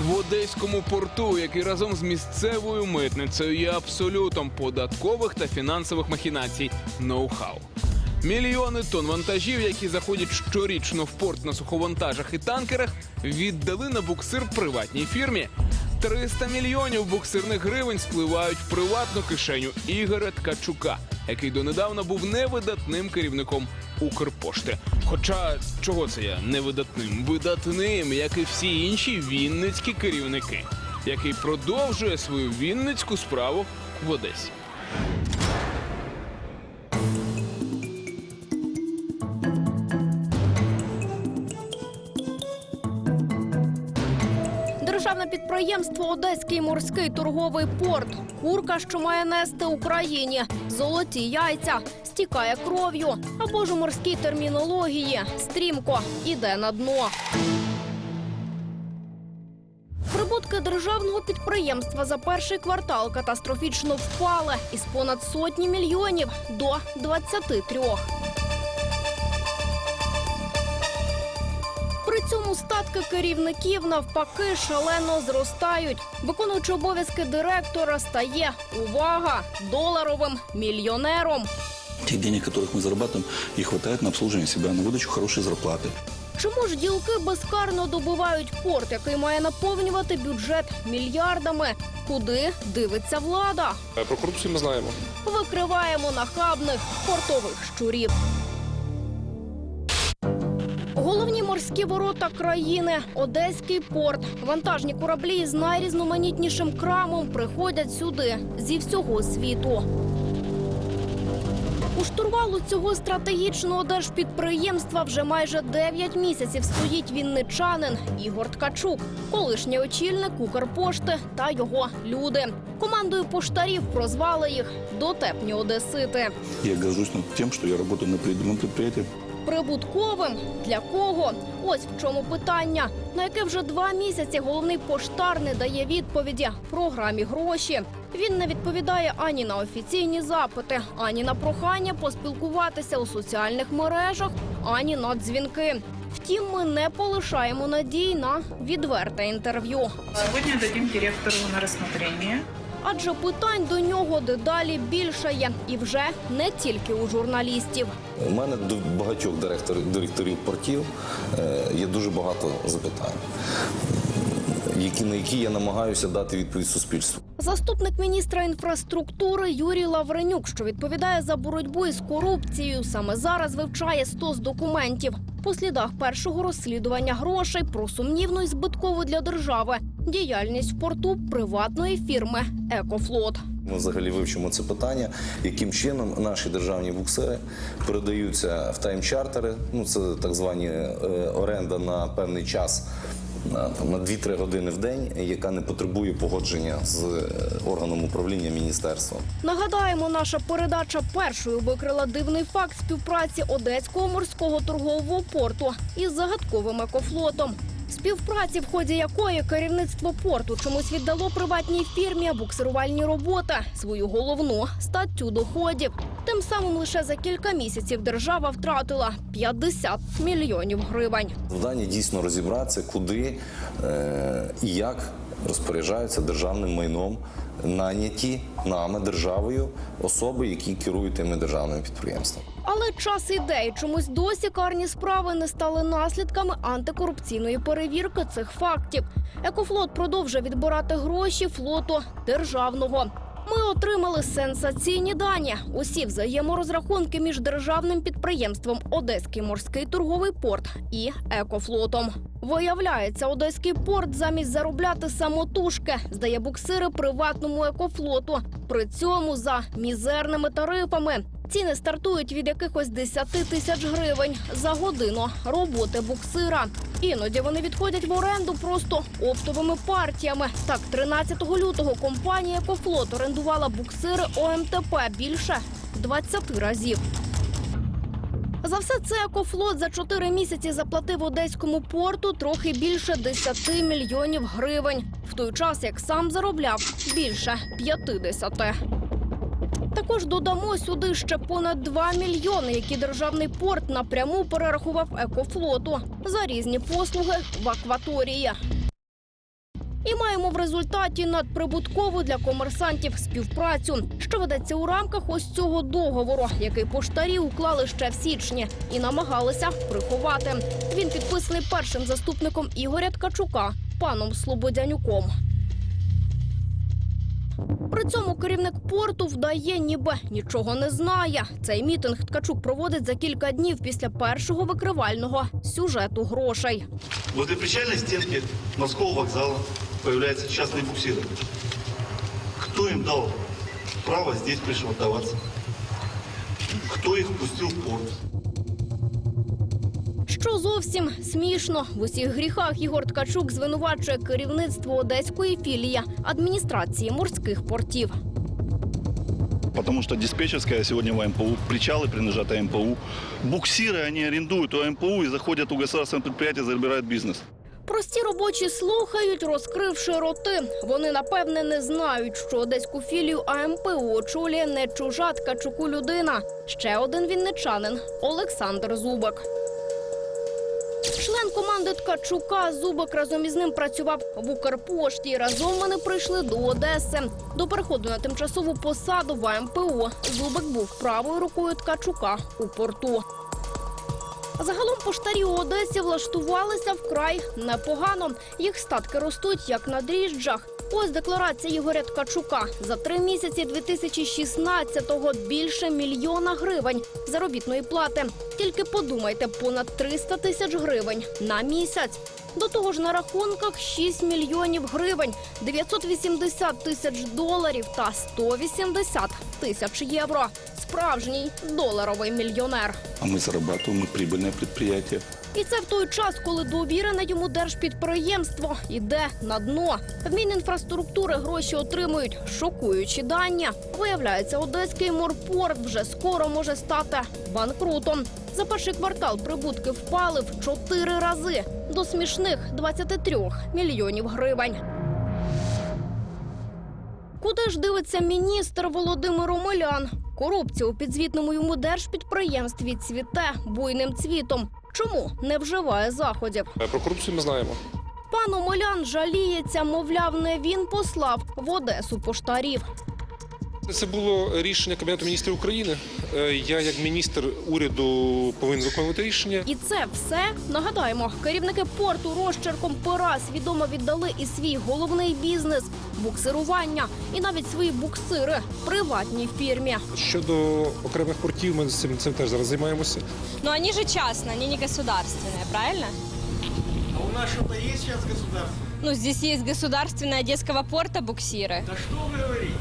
В одеському порту, який разом з місцевою митницею є абсолютом податкових та фінансових махінацій, ноу-хау. Мільйони тонн вантажів, які заходять щорічно в порт на суховантажах і танкерах, віддали на буксир приватній фірмі. 300 мільйонів буксирних гривень спливають в приватну кишеню Ігоря Ткачука, який донедавна був невидатним керівником Укрпошти. Хоча чого це я невидатним? Видатним, як і всі інші вінницькі керівники, який продовжує свою вінницьку справу в Одесі. Державне підприємство Одеський морський торговий порт. Курка, що має нести Україні. Золоті яйця стікає кров'ю. Або ж у морській термінології стрімко іде на дно. Прибутки державного підприємства за перший квартал катастрофічно впали із понад сотні мільйонів до 23. статки керівників навпаки шалено зростають. Виконуючи обов'язки директора стає увага доларовим мільйонером. Тех денег, которых мы зарабатываем, и хватает на обслуживание себя, на выдачу хорошей зарплаты. Чому ж ділки безкарно добивають порт, який має наповнювати бюджет мільярдами? Куди дивиться влада? Е, Про корупцію ми знаємо. Викриваємо нахабних портових щурів. Головні морські ворота країни Одеський порт. Вантажні кораблі з найрізноманітнішим крамом приходять сюди зі всього світу. У штурвалу цього стратегічного держпідприємства вже майже 9 місяців стоїть вінничанин Ігор Ткачук, колишній очільник Укрпошти та його люди. Командою поштарів прозвали їх дотепні одесити. Я горжусь тем, что я работаю на передовом предприятии. Прибутковим для кого? Ось в чому питання, на яке вже два місяці головний поштар не дає відповіді програмі гроші. Він не відповідає ані на офіційні запити, ані на прохання поспілкуватися у соціальних мережах, ані на дзвінки. Втім, ми не полишаємо надій на відверте інтерв'ю. Сегодня дадим директору на рассмотрение. Адже питань до нього дедалі більшає, і вже не тільки у журналістів. У мене до багатьох директорів, директорів портів е, є дуже багато запитань, які, на які я намагаюся дати відповідь суспільству. Заступник міністра інфраструктури Юрій Лавренюк, що відповідає за боротьбу із корупцією, саме зараз вивчає 100 з документів по слідах першого розслідування грошей про сумнівну і збиткову для держави діяльність в порту приватної фірми Екофлот. Ми взагалі вивчимо це питання, яким чином наші державні буксири передаються в тайм-чартери. Ну це так звані е, оренда на певний час. Там, на 2-3 години в день, яка не потребує погодження з е, органом управління міністерства. Нагадаємо, наша передача першою викрила дивний факт співпраці Одеського морського торгового порту із загадковим екофлотом. Співпраці, в ході якої керівництво порту чомусь віддало приватній фірмі буксирувальні роботи свою головну статтю доходів. Тим самим лише за кілька місяців держава втратила 50 мільйонів гривень. Завдання дійсно розібратися, куди е, і як розпоряджаються державним майном наняті нами державою особи, які керують тими державними підприємствами. Але час іде, і чомусь досі карні справи не стали наслідками антикорупційної перевірки цих фактів. Екофлот продовжує відбирати гроші флоту державного. Ми отримали сенсаційні дані. Усі взаєморозрахунки між державним підприємством Одеський морський торговий порт і екофлотом. Виявляється, Одеський порт замість заробляти самотужки здає буксири приватному екофлоту. При цьому за мізерними тарифами. Ціни стартують від якихось 10 тисяч гривень за годину роботи буксира. Іноді вони відходять в оренду просто оптовими партіями. Так, 13 лютого компанія «Екофлот» орендувала буксири ОМТП більше 20 разів. За все це «Екофлот» за 4 місяці заплатив одеському порту трохи більше 10 мільйонів гривень, в той час як сам заробляв більше 50. Також додамо сюди ще понад 2 мільйони, які державний порт напряму перерахував екофлоту за різні послуги в акваторії. І маємо в результаті надприбуткову для комерсантів співпрацю, що ведеться у рамках ось цього договору, який поштарі уклали ще в січні і намагалися приховати. Він підписаний першим заступником Ігоря Ткачука, паном Слободянюком. При цьому керівник порту вдає, ніби нічого не знає. Цей мітинг Ткачук проводить за кілька днів після першого викривального сюжету грошей. Возле причальной стенки морского вокзала появляются частные буксиры. Кто им дал право здесь пришвартоваться? Кто их впустил в порт? Що зовсім смішно в усіх гріхах Ігор Ткачук звинувачує керівництво одеської філії адміністрації морських портів. Потому что диспетчерская сегодня в АМПУ, причалы принадлежат АМПУ, буксиры они арендуют у АМПУ и заходят у государственного предприятия, забирают бизнес. Прості робочі слухають, розкривши роти. Вони напевне не знають, що одеську філію АМПУ очолює не чужа Ткачуку людина. Ще один вінничанин Олександр Зубик. Член команди Ткачука Зубик разом із ним працював в Укрпошті. Разом вони прийшли до Одеси. До переходу на тимчасову посаду в АМПО Зубик був правою рукою Ткачука у порту. Загалом поштарі у Одесі влаштувалися вкрай непогано. Їх статки ростуть як на дріжджах. Ось декларація Ігоря Ткачука. За три місяці 2016-го більше мільйона гривень заробітної плати. Тільки подумайте, понад 300 тисяч гривень на місяць. До того ж на рахунках 6 мільйонів гривень, 980 тисяч доларів та 180 тисяч євро. Справжній доларовий мільйонер. А мы зарабатываем, мы прибыльное предприятие. І це в той час, коли довірене йому держпідприємство йде на дно. В Мінінфраструктури гроші отримують шокуючі дані. Виявляється, одеський морпорт вже скоро може стати банкрутом. За перший квартал прибутки впали в чотири рази до смішних 23 мільйонів гривень. Куди ж дивиться міністр Володимир Омелян? Корупція у підзвітному йому держпідприємстві цвіте буйним цвітом. Чому не вживає заходів? Е, Про корупцію ми знаємо. Пан Омелян жаліється, мовляв, не він послав в Одесу поштарів. Це було рішення Кабінету міністрів України. Е, Я, як міністр уряду, повинен виконувати рішення. І це все нагадаємо. Керівники порту розчерком пера свідомо віддали і свій головний бізнес буксирування, і навіть свої буксири приватній фірмі. Щодо окремих портів, ми з цим, цим теж зараз займаємося. Но они же частные, они не государственные, правильно? А у нас что-то есть сейчас государство? Ну, здесь есть государственная Одесского порта буксиры. Да что вы говорите?